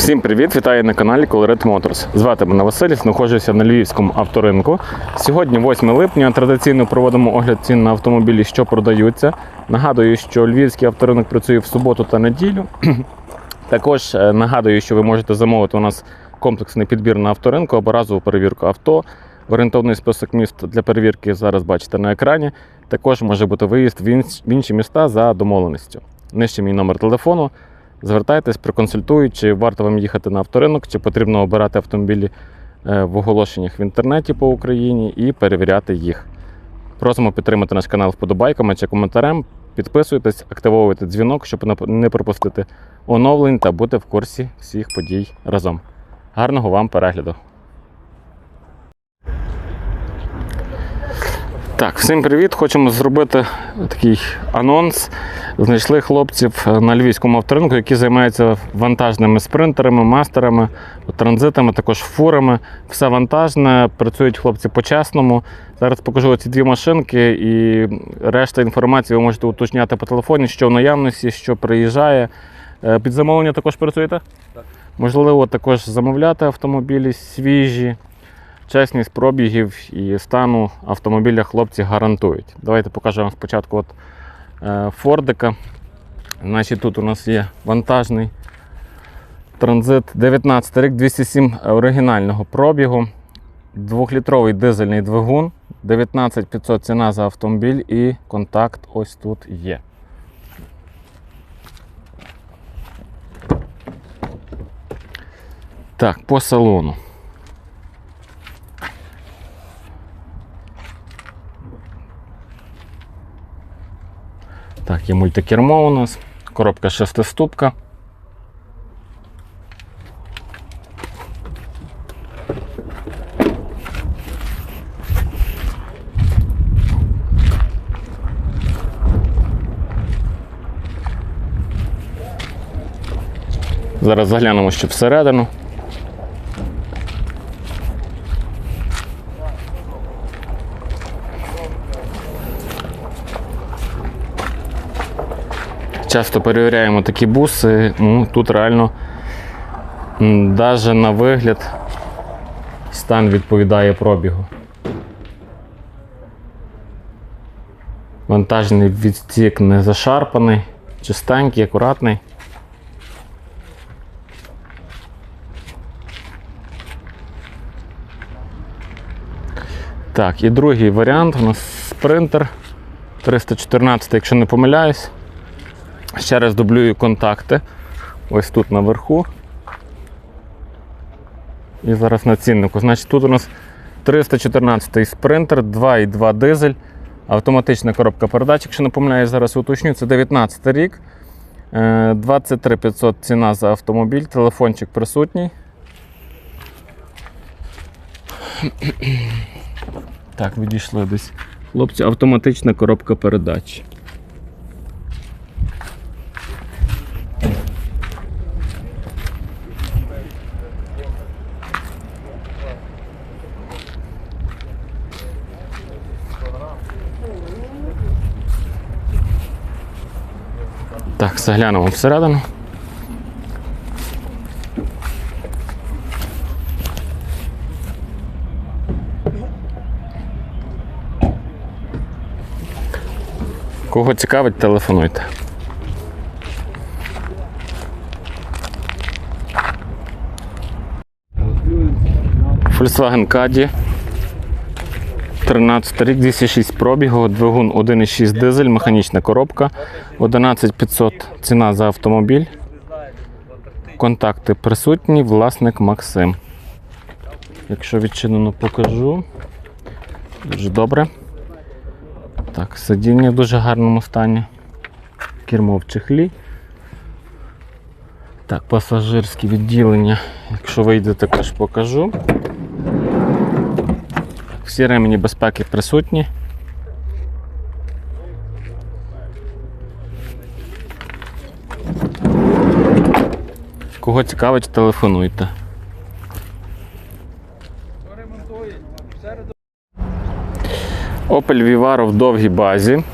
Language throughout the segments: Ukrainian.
Всім привіт! Вітаю на каналі Colored Motors. Звати мене Василь, знаходжуся на Львівському авторинку. Сьогодні 8 липня. Традиційно проводимо огляд цін на автомобілі, що продаються. Нагадую, що Львівський авторинок працює в суботу та неділю. Також е, нагадую, що ви можете замовити у нас комплексний підбір на авторинку або разову перевірку авто. Орієнтовний список міст для перевірки зараз бачите на екрані. Також може бути виїзд в інші міста за домовленістю. Нижче мій номер телефону. Звертайтесь, проконсультують, чи варто вам їхати на авторинок, чи потрібно обирати автомобілі е, в оголошеннях в інтернеті по Україні і перевіряти їх. Просимо підтримати наш канал вподобайками чи коментарем. Підписуйтесь, активовуйте дзвінок, щоб не- не пропустити оновлень та бути в курсі всіх подій разом. Гарного вам перегляду! Так, всім привіт! Хочемо зробити такий анонс. Знайшли хлопців на львівському авторинку, які займаються вантажними спринтерами, мастерами, транзитами, також фурами. Все вантажне, працюють хлопці по-чесному. Зараз покажу ці дві машинки і решта інформації ви можете уточняти по телефоні, що в наявності, що приїжджає. Е, Під замовлення також працюєте? Так. Можливо, також замовляти автомобілі свіжі. Чесність пробігів і стану автомобіля хлопці гарантують. Давайте покажу вам спочатку от, е, Фордика. Значить, тут у нас є вантажний транзит 19 рік, 207 оригінального пробігу, двохлітровий дизельний двигун, 19500 ціна за автомобіль і контакт ось тут є. Так, по салону. Так, є мультикермо у нас, коробка шестиступка. Зараз заглянемо ще всередину. Часто перевіряємо такі буси. Ну, тут реально навіть на вигляд стан відповідає пробігу. Вантажний відстік не зашарпаний, чистенький, акуратний. Так, і другий варіант у нас спринтер 314, якщо не помиляюсь. Ще раз дублюю контакти. Ось тут наверху. І зараз на ціннику. Значить, тут у нас 314 спринтер, 2,2 дизель, автоматична коробка передач. Якщо не помиляюсь, зараз уточню, це 19 рік. Е, 23 500 ціна за автомобіль, телефончик присутній. Так, відійшли десь. Хлопці, автоматична коробка передач. Заглянемо всередину. Кого цікавить, телефонуйте. Volkswagen Caddy. 13 рік, 206 пробігу, двигун 1,6 дизель, механічна коробка, 11500 ціна за автомобіль. Контакти присутні, власник Максим. Якщо відчинено, покажу. Дуже добре. Так, сидіння в дуже гарному стані. Кермо в чехлі. Так, пасажирське відділення. Якщо вийде, також покажу. Всі ремені безпеки присутні. Кого цікавить, телефонуйте. Opel Vivaro в довгій базі.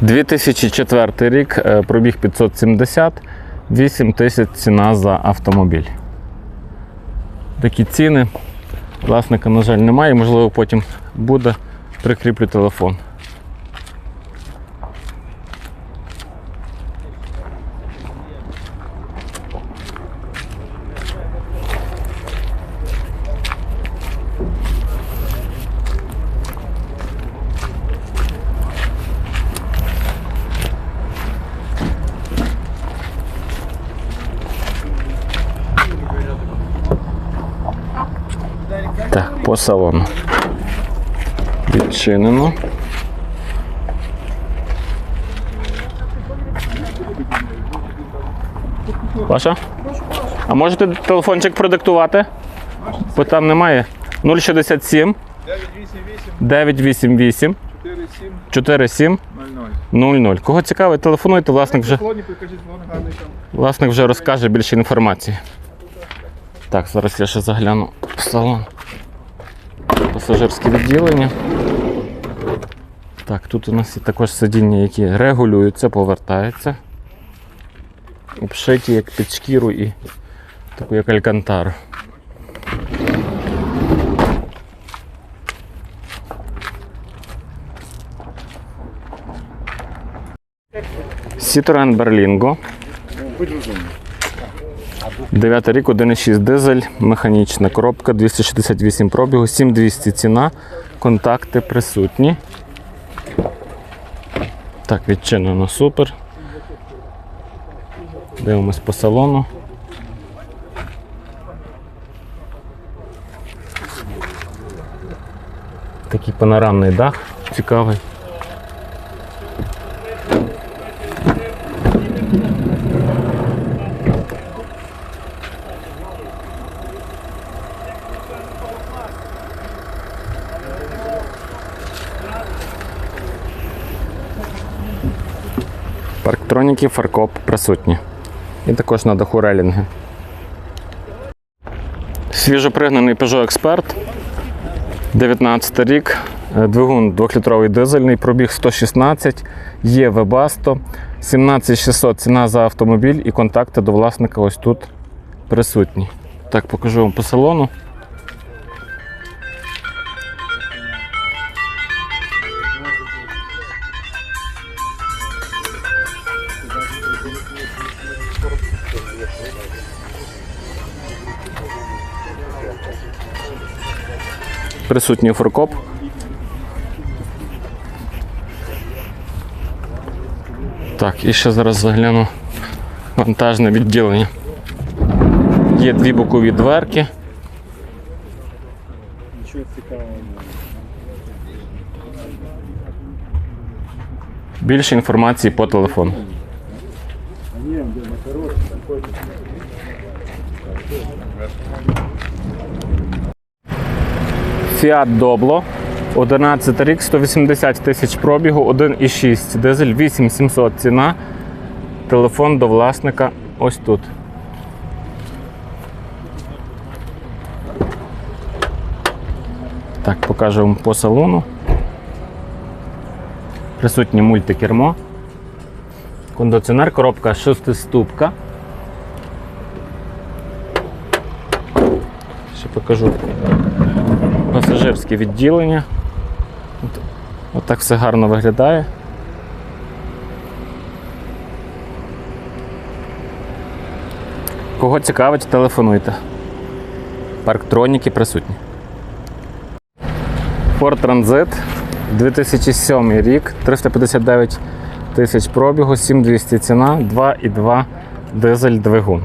2004 рік, е, пробіг 570. 8 тисяч ціна за автомобіль. Такі ціни. Власника, на жаль, немає, можливо, потім буде. Прикріплю телефон. Так, по салону. Відчинено. Ваша? А можете телефончик продиктувати? Бо там немає. 067 988 988 47 47 00. 00. Кого цікавить, телефонуйте, власник вже, власник вже розкаже більше інформації. Так, зараз я ще загляну в салон. Пасажирське відділення. Так, тут у нас є також сидіння, які регулюються, повертаються. Обшиті як під шкіру і таку як алькантару. Citroen Berlingo. 9 рік, 1,6 дизель, механічна коробка, 268 пробігу, 7200 ціна, контакти присутні. Так, відчинено супер. Дивимось по салону. Такий панорамний дах цікавий. Парктроніки, фаркоп присутні. І також на даху релінги. Свіжопригнаний Peugeot Expert. 19 рік. Е, Двигун 2-літровий дизельний, пробіг 116, є Webasto, 17600 ціна за автомобіль і контакти до власника ось тут присутні. Так, покажу вам по салону. Присутній фуркоп. Так, і ще зараз загляну вантажне відділення. Є дві бокові дверки. Більше інформації по телефону. Fiat Doblo. 11 рік, 180 тисяч пробігу, 1,6 дизель, 8700 ціна. Телефон до власника ось тут. Так, покажу вам по салону. Присутнє мультикермо. Кондиціонер, коробка шестиступка. Ще покажу пасажирське відділення. От, от так все гарно виглядає. Кого цікавить, телефонуйте. Парктроніки присутні. Ford Transit 2007 рік, 359 тисяч пробігу, 7200 ціна, 2,2 дизель двигун.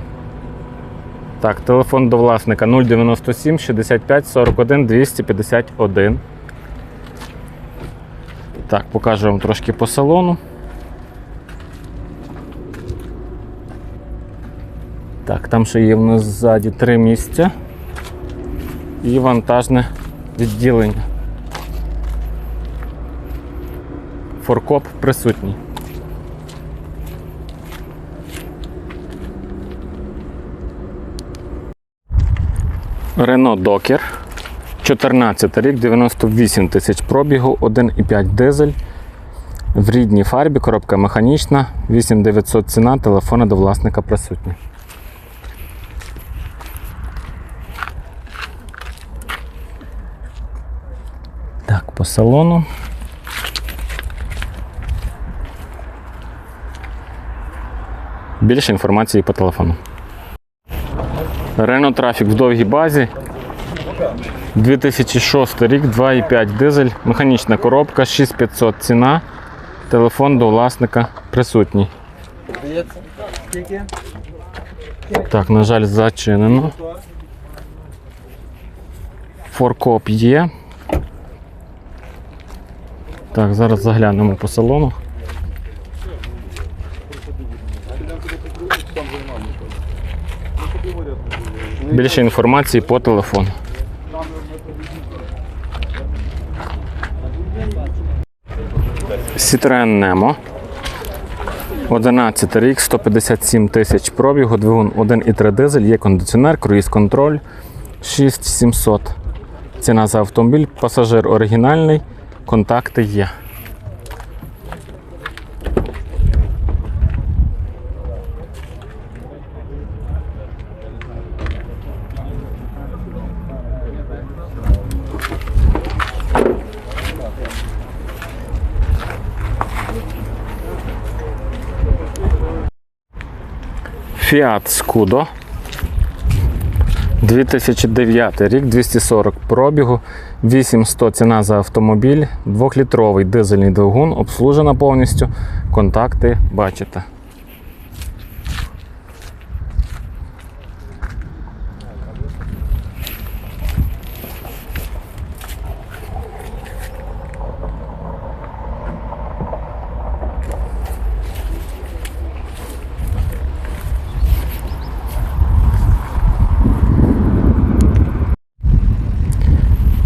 Так, телефон до власника 097 65 41 251. Так, покажу вам трошки по салону. Так, там ще є в нас ззаді три місця і вантажне відділення. Форкоп присутній. Renault Docker. 14 рік, 98 тисяч пробігу, 1,5 дизель, В рідній фарбі, коробка механічна, 8900 ціна, телефони до власника присутні. Так, по салону. Більше інформації по телефону. Renault Traffic в довгій базі. 2006 рік, 2,5 дизель, механічна коробка, 6500 ціна. Телефон до власника присутній. Так, на жаль, зачинено. Форкоп є. Так, зараз заглянемо по салону. Більше інформації по телефону. Citroen Nemo. 11 рік, 157 тисяч пробігу, двигун 1,3 дизель, є кондиціонер, круїз-контроль 6700. Ціна за автомобіль, пасажир оригінальний, контакти є. Fiat Scudo. 2009 рік, 240 пробігу, 8100 ціна за автомобіль, 2-літровий дизельний двигун, обслужена повністю. Контакти бачите.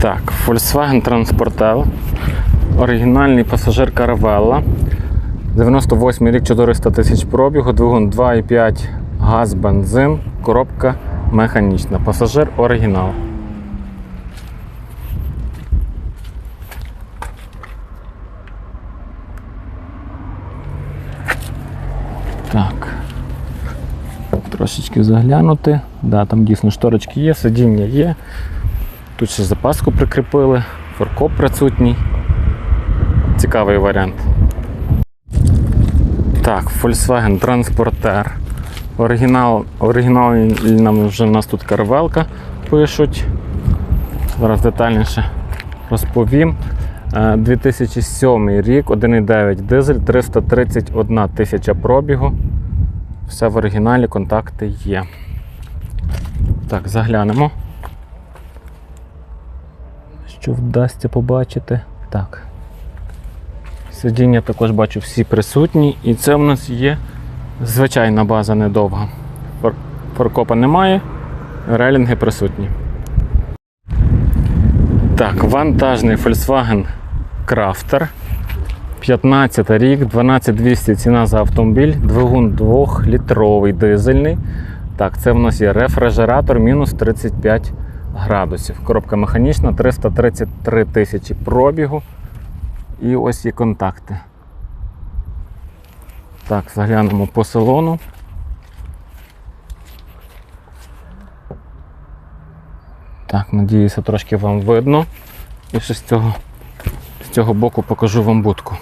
Так, Volkswagen Transportel. Оригінальний пасажир Caravella. 98 рік 400 тисяч пробігу, двигун 2,5 газ, бензин, коробка механічна. Пасажир оригінал. Так. Трошечки заглянути. Да, там дійсно шторочки є, сидіння є. Тут ще запаску прикріпили, форкоп присутній. Цікавий варіант. Так, Volkswagen Transporter. Оригінал, оригінальна вже в нас тут карвелка пишуть. Зараз детальніше розповім. Е, 2007 рік, 1,9 дизель, 331 тисяча пробігу. Все в оригіналі, контакти є. Так, заглянемо що вдасться побачити. Так. Сидіння також бачу всі присутні. І це в нас є звичайна база недовга. Фор- Форкопа немає, релінги присутні. Так, вантажний Volkswagen Crafter. 15 рік, 12200 ціна за автомобіль, двигун 2-літровий дизельний. Так, це в нас є рефрижератор мінус 35 градусів. Коробка механічна, 333 тисячі пробігу. І ось є контакти. Так, заглянемо по салону. Так, надіюся, трошки вам видно. І ще з цього, з цього боку покажу вам будку.